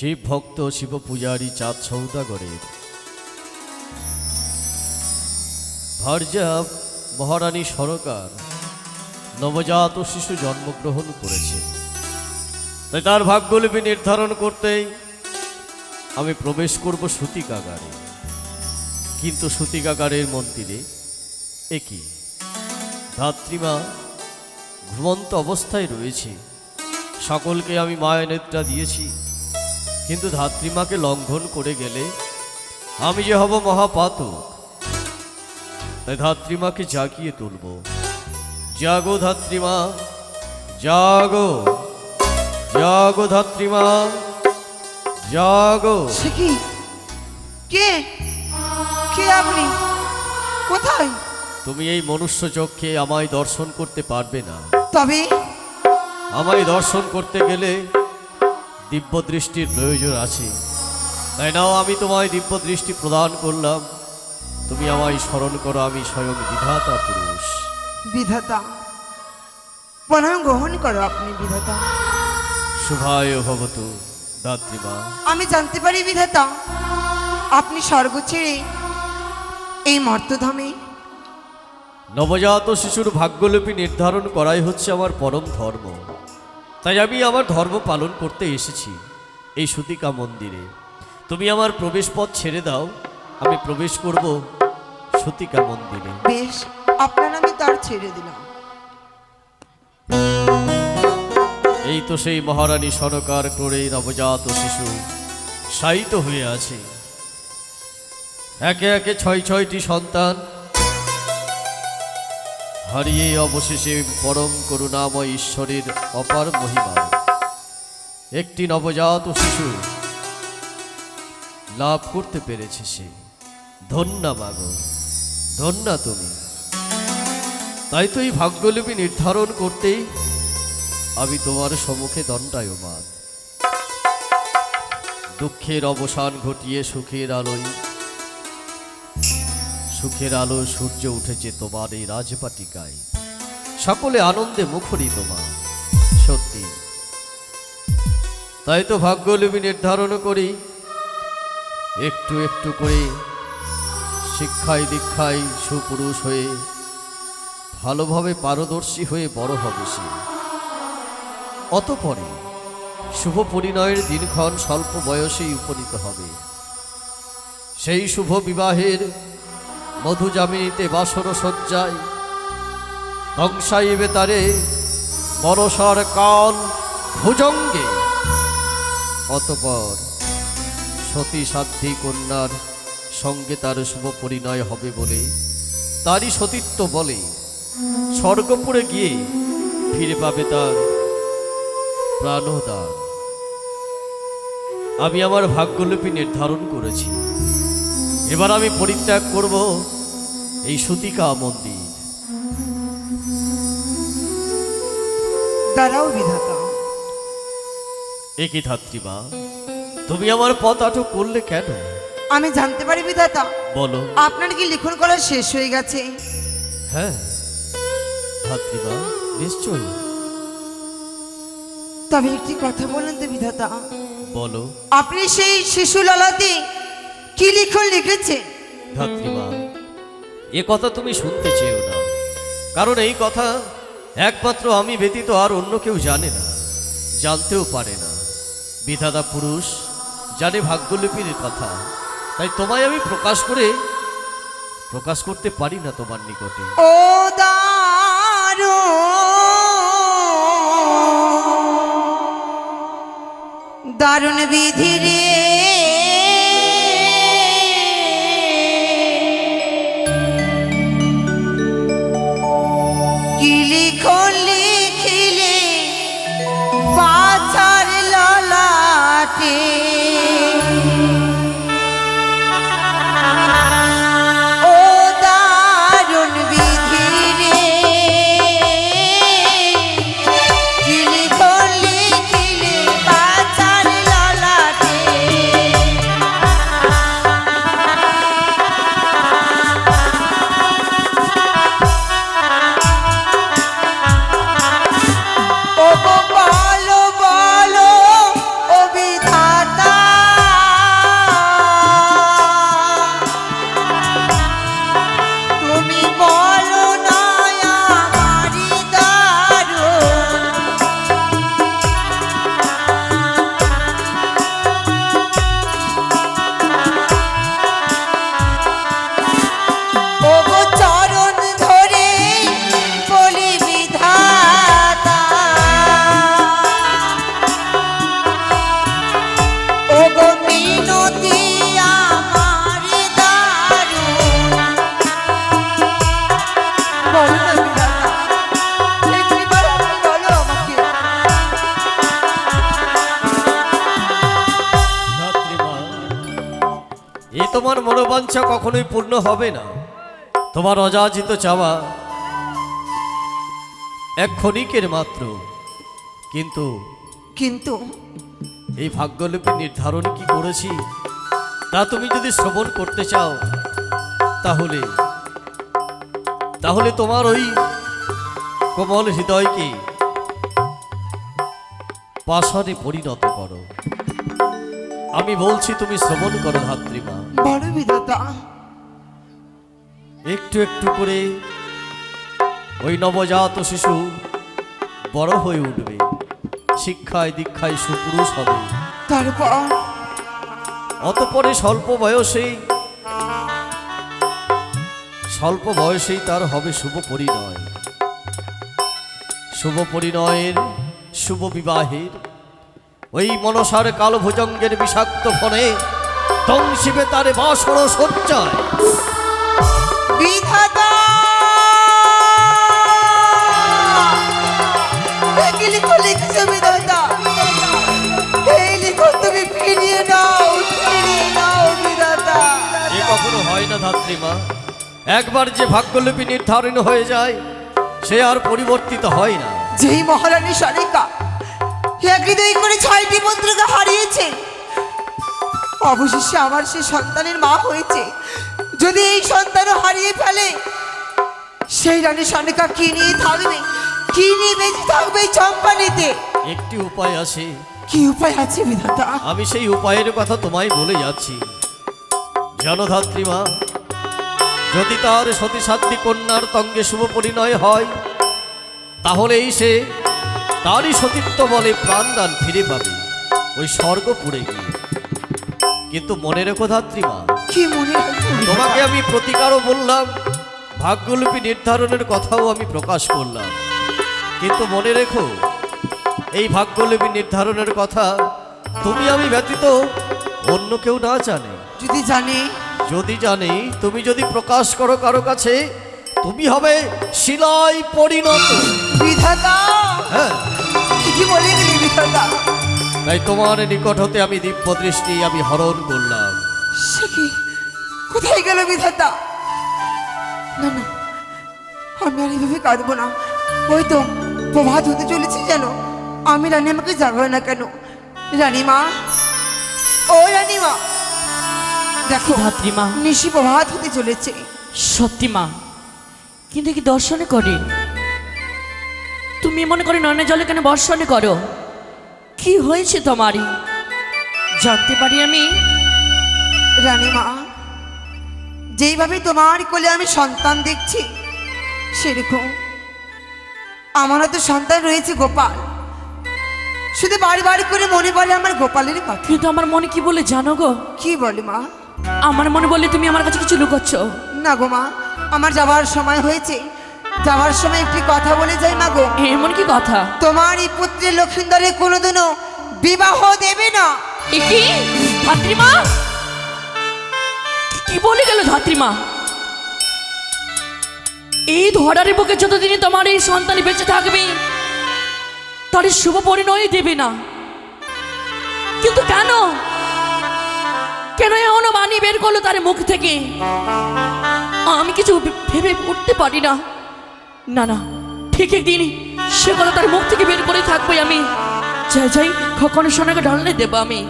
শিব ভক্ত শিব পূজারী চাঁদ সৌদাগরের ভার্যা মহারানী সরকার নবজাত শিশু জন্মগ্রহণ করেছে। তাই তার ভাগ্যলিপি নির্ধারণ করতেই আমি প্রবেশ করব সূতিকাগারে। কিন্তু সূতিকাগারের মন্দিরে একই ধাত্রীমা ঘুমন্ত অবস্থায় রয়েছে। সকলকে আমি মায়নেত্রা দিয়েছি। কিন্তু ধাত্রীমাকে লঙ্ঘন করে গেলে আমি যে হব মহাপাতক। তাই ধাত্রীমাকে জাগিয়ে তুলব। জাগো ধাত্রীমা জাগো জাগো ধাত্রীমা জাগো। সে কি? কে? কে আপনি? কোথায়? তুমি এই মনুষ্য চক্ষে আমায় দর্শন করতে পারবে না। তবে? আমায় দর্শন করতে গেলে দিব্য দৃষ্টির প্রয়োজন আছে। তাই নাও আমি তোমায় দিব্য দৃষ্টি প্রদান করলাম। তুমি আমায় স্মরণ করো আমি স্বয়ং বিধাতা পুরুষ। বিধাতা প্রণাম গ্রহণ করো আপনি বিধাতা। শুভায় ভবতু দাত্রীমা। আমি জানতে পারি বিধাতা আপনি স্বর্গ ছেড়ে এই মর্তধামে নবজাত শিশুর ভাগ্যলিপি নির্ধারণ করাই হচ্ছে আমার পরম ধর্ম। তাই আমি আমার ধর্ম পালন করতে এসেছি এই সুতিকা মন্দিরে। তুমি আমার প্রবেশ পথ ছেড়ে দাও আমি প্রবেশ করব সুতিকা মন্দিরে। বেশ আপনার আমি তার ছেড়ে দিলাম। এই তো সেই মহারানী সরকার করে নবজাত শিশু শায়িত হয়ে আছে। একে একে ছয় ছয়টি সন্তান হারিয়ে অবশেষে পরম করুণাময় ঈশ্বরের অপার মহিমা। একটি নবজাত শিশু লাভ করতে পেরেছে সে। ধন্যা মাগো, ধন্যা তুমি। তাই তো এই ভাগ্যলিপি নির্ধারণ করতেই আমি তোমার সম্মুখে দণ্ডায়মান। দুঃখের অবসান ঘটিয়ে সুখের আলোয় সুখের আলো সূর্য উঠেছে তোমার এই রাজপাটিকায়। সকলে আনন্দে মুখরিত তোমার সত্যি। তাই তো ভাগ্যলিপি নির্ধারণ করি, একটু একটু করে শিক্ষায় দীক্ষায় সুপুরুষ হয়ে, ভালোভাবে পারদর্শী হয়ে বড় হবে সে। অতপরে শুভ পরিণয়ের দিনক্ষণ স্বল্প বয়সেই উপনীত হবে। সেই শুভ বিবাহের মধুজামিনীতে বাসর সজ্জায়। ধ্বংসাইবে তারে বরসর কাল ভুজঙ্গে। অতপর সতী সাধ্বী কন্যার সঙ্গে তার শুভ পরিণয় হবে বলে তারই সতীত্ব বলে স্বর্গপুরে গিয়ে ফিরে পাবে তার প্রাণদান। আমি আমার ভাগ্যলিপি নির্ধারণ করেছি। এবার আমি পরিত্যাগ করব এই সুতিকা মন্দির। দাঁড়াও বিধাতা। একই ধাত্রীমা তুমি আমার পথ আটক করলে কেন? আমি জানতে পারি বিধাতা। বলো। আপনার কি লিখন করা শেষ হয়ে গেছে? হ্যাঁ। ধাত্রীমা নিশ্চয়ই। তবে একটি কথা বলেন তো বিধাতা। বলো। আপনি সেই শিশু ললাতে কি লিখন লিখেছেন ধাত্রীমা এ কথা তুমি শুনতে চেয়েও না। কারণ এই কথা একমাত্র আমি ব্যতীত আর অন্য কেউ জানে না জানতেও পারে না। বিধাতা পুরুষ জানে ভাগ্যলিপির কথা তাই তোমায় আমি প্রকাশ করে প্রকাশ করতে পারি না তোমার নিকটে। ও দারো! দারুণ বিধি রে তোমার মনোবাঞ্ছা কখনোই পূর্ণ হবে না। তোমার অযাচিত চাওয়া এক ক্ষণিকের মাত্র। কিন্তু কিন্তু এই ভাগ্যলিপি নির্ধারণ কি করেছি? তা তুমি যদি শ্রবণ করতে চাও তাহলে তাহলে তোমার ওই কোমল হৃদয়কে পাষাণে পরিণত করো। আমি বলছি তুমি শ্রবণ করো ধাত্রীমা বড় বিধাতা। একটু একটু করে ওই নবজাত শিশু বড় হয়ে উঠবে। শিক্ষায় দীক্ষায় সুপুরুষ হবে। তারপর? অতপরে স্বল্প বয়সেই স্বল্প বয়সেই তার হবে শুভ পরিণয়। শুভ পরিণয়ের শুভ বিবাহের ওই মনসার কালো ভুজঙ্গের বিষাক্ত ফলে দংশিবে তার বাসর সজ্জায়। বিধাতা! লিখো লিখছো বিধাতা? এই লিখো তুমি ফিরিয়ে নাও ফিরিয়ে নাও বিধাতা। এ কখনো হয় না ধাত্রীমা একবার যে ভাগ্যলিপি নির্ধারণ হয়ে যায় সে আর পরিবর্তিত হয় না। যেই মহারানী সারিকা একই দুই করে ছয়টি পুত্রকে হারিয়েছে। অবশেষে আমার সে সন্তানের মা হয়েছে। যদি এই সন্তানও হারিয়ে ফেলে সেই রানী সারিকা কি নিয়ে থাকবে? কি নিয়ে বেঁচে থাকবে এই চম্পানিতে? একটি উপায় আছে। কি উপায় আছে বিধাতা? আমি সেই উপায়ের কথা তোমায় বলে যাচ্ছি। জনধাত্রীমা যদি তার সতীসাধ্বী কন্যার তঙ্গে শুভ পরিণয় হয় তাহলেই সে তারই সতীত্ব বলে প্রাণদান ফিরে পাবে। ওই স্বর্গ স্বর্গপুরে গিয়ে। কিন্তু মনে রেখো ধাত্রীমা কি মনে তোমাকে আমি প্রতিকারও বললাম ভাগ্যলিপি নির্ধারণের কথাও আমি প্রকাশ করলাম। কিন্তু মনে রেখো এই ভাগ্যলিপি নির্ধারণের কথা তুমি আমি ব্যতীত অন্য কেউ না জানে। যদি জানি? যদি জানি তুমি যদি প্রকাশ করো কারও কাছে তুমি হবে শিলায় পরিণত। বিধাতা! হ্যাঁ। তাই তোমার নিকট হতে আমি দিব্য দৃষ্টি আমি হরণ করলাম। সে কি? কোথায় গেল বিধাতা? না না আমি আর এইভাবে কাঁদবো না। ওই তো প্রভাত হতে চলেছে যেন। আমি রানী আমাকে জাগাবে না কেন? রানীমা? ও রানীমা! দেখো ধাত্রীমা নিশি প্রভাত হতে চলেছে। সত্যি মা কিন্তু কি দর্শনে করে তুমি মনে করে নয়নে জলে কেন বর্ষণে করো? কি হয়েছে তোমারই জানতে পারি আমি। রানীমা যেইভাবে তোমার কোলে আমি সন্তান দেখছি সেরকম আমারও তো সন্তান রয়েছে গোপাল। শুধু বাড়ি বাড়ি করে মনে পড়ে আমার গোপালের কথা। কিন্তু আমার মনে কি বলে জানো গো? কি বলে মা? আমার মনে বলে তুমি আমার কাছে কিছু লুকোচ্ছ। না গো মা আমার যাওয়ার সময় হয়েছে। যাওয়ার সময় একটি কথা বলে যাই মা গো। এমন কি কথা? তোমার এই পুত্রের লক্ষিন্দরে কোনোদিনও বিবাহ দেবে না। কি? ধাত্রীমা কি বলে গেল ধাত্রীমা এই ধরার বুকে যতদিনই তোমার এই সন্তান বেঁচে থাকবে তার শুভ পরিণয় দেবে না। কিন্তু কেন? কেন এমনও বাণী বের করল তার মুখ থেকে? আমি কিছু ভেবে উঠতে পারি না। না না, ঠিক একদিন সে কথা তার মুখ থেকে বের করে থাকবোই আমি। যাই যাই খকনের সোনাকে ঢালনে দেবো আমি।